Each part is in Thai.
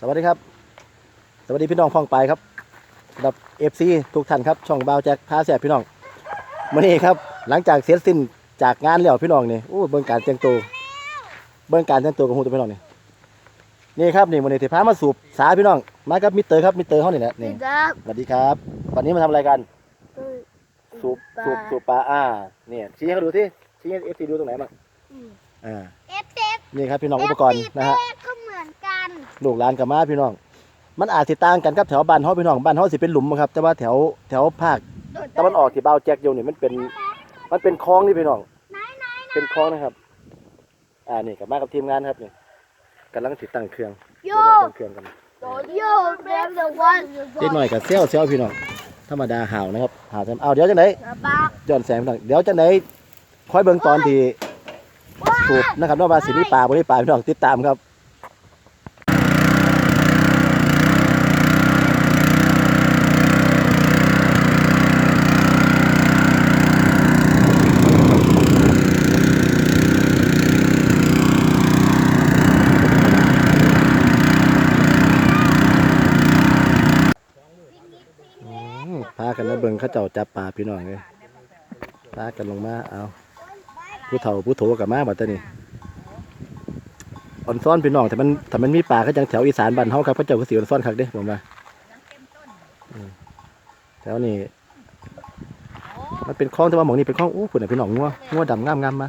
สวัสดีครับ สวัสดีพี่น้องฟองไปครับสำหรับเอฟซีทุกท่านครับ ช่องบาวแจ็คพาแสบพี่น้องมื่อนี้ครับ หลังจากเสร็จสิ้นจากงานแล้วพี่น้องนี่โอ้เบิ่งการแต่งตัวเบิ่งการแต่งตัวของหูตัวพี่น้องนี่นี่ครับนี่มื่อนี้ที่พามาสูบสาพี่น้องมากับมิสเตอร์ครับมิสเตอร์เขานี่แหละนี่ครับสวัสดีครับวันนี้มาทำอะไรกันสูบสูบสูบปลาอ่าเนี่ยชี้ให้เขาดูที่ชี้ให้เอฟซีดูตรงไหนบ้างอ่าเอฟเอฟนี่ครับพี่น้องอุปกรณ์นะฮะก็เหมือนกัน ลูกหลานกับมาพี่น้อง มันอาจสิต่างกันครับแถวบ้านเฮาพี่น้องบ้านเฮาสิเป็นหลุมครับ แต่ว่าแถวแถวภาคตะวันออกที่เบาวแจ็คอยู่นี่มันเป็น มันเป็นคลองนี่พี่น้อง เป็นคลองนะครับ อ่านี่กับมากับทีมงานครับนี่กำลังติดตั้งเครื่องโยเดี๋ยวเราตั้งเครื่องกัน โยเบฟเดอะวันเล็กหน่อยกับเซลเซลพี่น้องธรรมดาห่าวนะครับห่าวทำเอาเดี๋ยวจังไหนบ้าย้อนแสงพี่น้องเดี๋ยวจังไหนคอยเบิ่งตอนที่สูบนะครับว่าสิมีปลาบ่มีปลาพี่น้องติดตามครับ พากันมาเบิ่งเขาเจ้าจับปลาพี่น้องเลยพากันลงมาเอาผู้เฒ่าผู้โถกับมาบัดตอนี้อ่อนซ้อนพี่น้องแต่มันแต่มันมีปลาเขาจังแถวอีสานบ้านเฮาครับเขาเจ้าก็สิอ่อนซ้อนคักเด้ผมว่าแถวนี้มันเป็นคลองแต่ว่าหมองนี้เป็นคลองโอ้พุ่นน่ะพี่น้องงัวงัวดำงามๆมา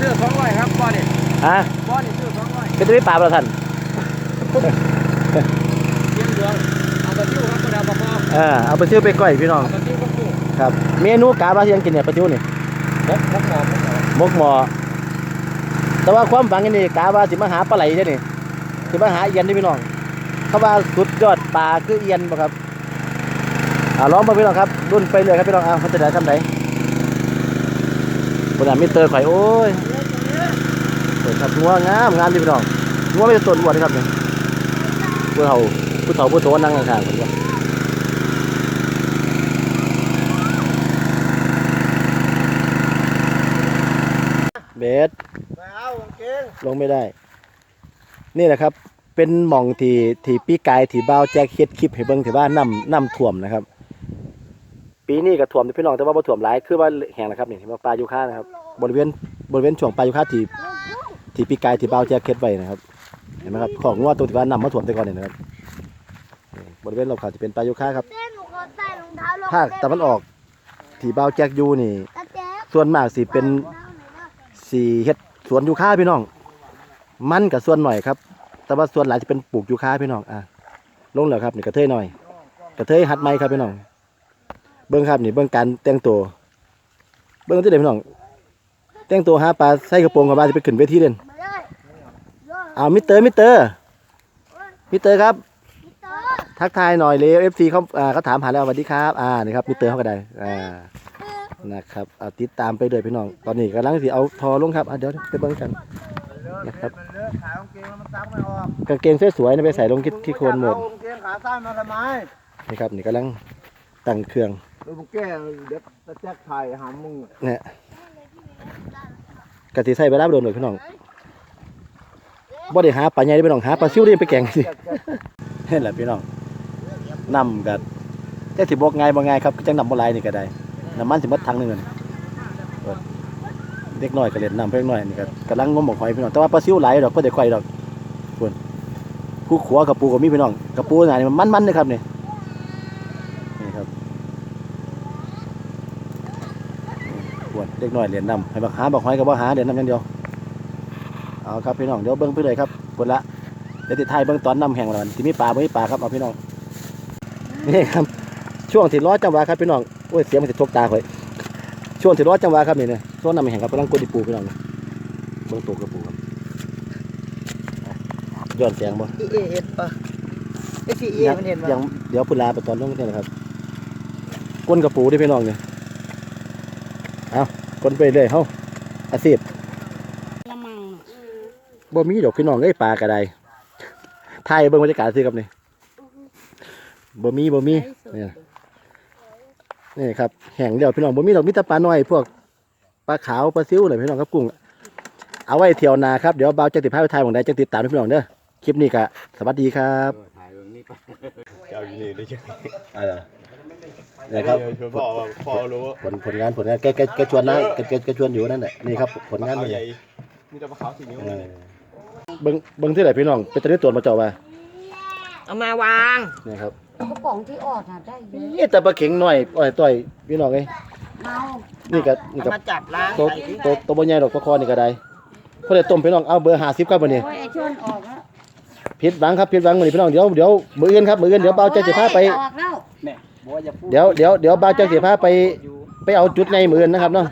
ซื้อสองร้อยครับบ่อนี่อะบ่อนี่ซื้อสองร้อยก็จะมีปลาประท่านเลี้ยงเหลืองเอาไปจิ้วครับกระดาษปลาพอเออเอาไปซื้อไปก้อยพี่น้องเอาไปจิ้วก็คู่ครับ เมนูกาบาที่ยังกินเนี่ยปลาจิ๋วนี่มกมกหมอมกหมอมกหมอแต่ว่าความฝังกันนี่กาว่าสิมาหาปลาไหลเด้อนี่สิมาหาเอียนเด้อพี่น้องเขาว่าสุดยอดปลาคือเอียนบ่ครับอ่าลองมาพี่น้องครับรุ่นไปเลยครับพี่น้องเอาเขาจะได้ทำไหน คนอะมิสเตอร์ข่อยโอ้ยเปิดครับงัวงามงามดิพี่น้องงัวไม่ได้ต้นวัวนะครับนี่ผู้เฒ่าผู้เฒ่าผู้โตนั่งข้างๆผมว่าเบสเอากางเกงลงไม่ได้ นี่แหละครับ เป็นหม่องที่ที่ปีกายที่บ่าวแจ็คเฮ็ดคลิปให้เบิ่งที่ว่าน้ำน้ำท่วมนะครับ ปีนี้ก็ท่วมอยู่พี่น้องแต่ว่าบ่ท่วมหลายคือว่าแห้งนะครับนี่ที่ว่าปลายูคานะครับบริเวณบริเวณช่วงปลายูคาที่ที่ปีกายที่บ่าวแจ็คเฮ็ดไว้นะครับเห็นไหมครับของงัวตัวที่ว่าน้ำมาท่วมแต่ก่อนนี่นะครับนี่บริเวณรอบข้างจะเป็นปลายูคาครับเต้นหนูขอใส่รองเท้าลงภาคตะวันออกที่บ่าวแจ็คอยู่นี่ตาแจ๊บส่วนมากสิเป็นสีเฮ็ดสวนยูคาพี่น้อง มันกับส่วนหน่อยครับ แต่ว่าส่วนหลายจะเป็นปลูกยูคาพี่น้องอะลงแล้วครับนี่กระเทยหน่อย กระเทยหัดไม้ครับพี่น้อง เบิ้งครับนี่เบิ้งการแต่งตัวเบิ้งที่เด็พี่น้องแต่งตัวหาปลาใส่กระโปรงกับปลาจะไปขึ้นเวทีเด่นมาเลยโยอ้าวมิสเตอร์มิสเตอร์มิสเตอร์ครับมิสเตอร์ทักทายหน่อยเร็วเอฟซีเขาอ่าเขาถามหาแล้วสวัสดีครับอ่านี่ครับมิสเตอร์เขาก็ได้อ่านะครับเอาติดตามไปเลยพี่น้องตอนนี้กำลังสิเอาทอลงครับอะเดี๋ยวไปเบิ่งกันนะครับมันเลอะขากางเกงแล้วมันซักไม่ออกกางเกงสวยๆนะไปใส่ลงที่ที่โคนหมดเอากางเกงขาสั้นมาทำไมนี่ครับนี่กำลังตั้งเครื่อง ดูมึงแก้เดี๋ยวจะแจ็คถ่ายหามึงเนี่ยกะทิใส่ไปรับโดนหน่อยพี่น้องบ่ได้หาปลาใหญ่เด้พี่น้องหาปลาซิวได้ไปแกงสินี่แหละพี่น้องนำกับแต่สิบอกไงายบ่ไงายครับจังนำบ่ลายนี่ก็ได้น้ำมันสิหมดถังหนึงนั่นเออเด็กน้อยก็เล่นน้ำเพิ่นน้อยนี่ก็กำลังงมหมกหอยพี่น้องแต่ว่าปลาซิวไหลดอกบ่ได้ค่อยดอกพุ่นผู้ขัวกับปูก็มีพี่น้องกับปูน่ะนี่มันมันเลยครับเนี่นี่ครับ ปวดเล็กน้อยเหรียญนำให้บักหาบักหอยกับบักหาเหรียญนำอย่างเดียวเอาครับพี่น้องเดี๋ยวเบิ้งไปเลยครับปวดละเดี๋ยวติดไทายเบิ้งตอนนำแห่งเราที่มีปลาบ่มีปลาครับเอาพี่น้องนี่ครับช่วงที่ร้อจังหวะครับพี่น้องโอ้ยเสียงมันจะทกตาข่อยช่วงที่ร้อจังหวะครับนี่เนี่ยช่วงนำแห่งครับกำลังกดอีปูพี่น้องนี่เบิ้งตัวกระปูครับอะย้อนแสงบ่เอเอเห็นปะไอซีเอยังมันเห็นปะยังเดี๋ยวพุลาไปตอนลงนี่นะครับก้นกระปูที่พี่น้องเนี่ยเอา ก้นไปเลยเฮ้าอาชีพละมังบบ่มีดอกพี่น้องเอ้ยปลากระไดถ่ายเบิ่งบรรยากาศสิครับนี่บ่มีบ่มีนี่นี่ครับแห้งเดียวพี่น้องบ่มีดอกมีแต่ปลาน้อย พวกปลาขาวปลาซิวอะไรพี่น้องครับกุ้งเอาไว้เที่ยวหนาครับเดี๋ยวเบาจะติดภาพไปถ่ายของใดจะติดตามด้วยพี่น้องเด้อคลิปนี้ก็สวัสดีครับถ่ายตรงนี้ไปเจ้าอยู่นี่ได้ยัง อะไรนี่ครับพ่อพ่อรู้ผลผลงานผลงานแกแกแกชวนนะแกแกแกชวนอยู่นั่นแหละนี่ครับผลงานมันใหญ่มีแต่ปลาขาวสีนิ้วเออเบิ่งเบิ่งที่ไหนพี่น้องเป็นตัวนี้ตัวจมาเจาะว่าเอามาวางนี่ครับกระป๋องที่ออดน่ะได้เยอะนี่แต่ปลาเข็งน้อยอ้อยต้อยพี่น้องเอ้ยเมานี่ก็นี่เอาก็มาจับล้างตัวใส่ดิตัวตัวบ่ใหญ่ดอกปลาคอนี่ก็ได้พอได้ต้มพี่น้องเอาเบอร์50ครับวันนี้ โอ้ยไอ้ชวนออกแล้วผิดหวังครับผิดหวังวันนี้พี่น้องเดี๋ยวเดี๋ยวมื้ออื่นครับมื้ออื่นเดี๋ยวเบาใจสิพาไปออกแล้ว เดี๋ยวเดี๋ยวเดี๋ยวบาใจสิพาไปไปเอาจุดในมือนนะครับเนาะ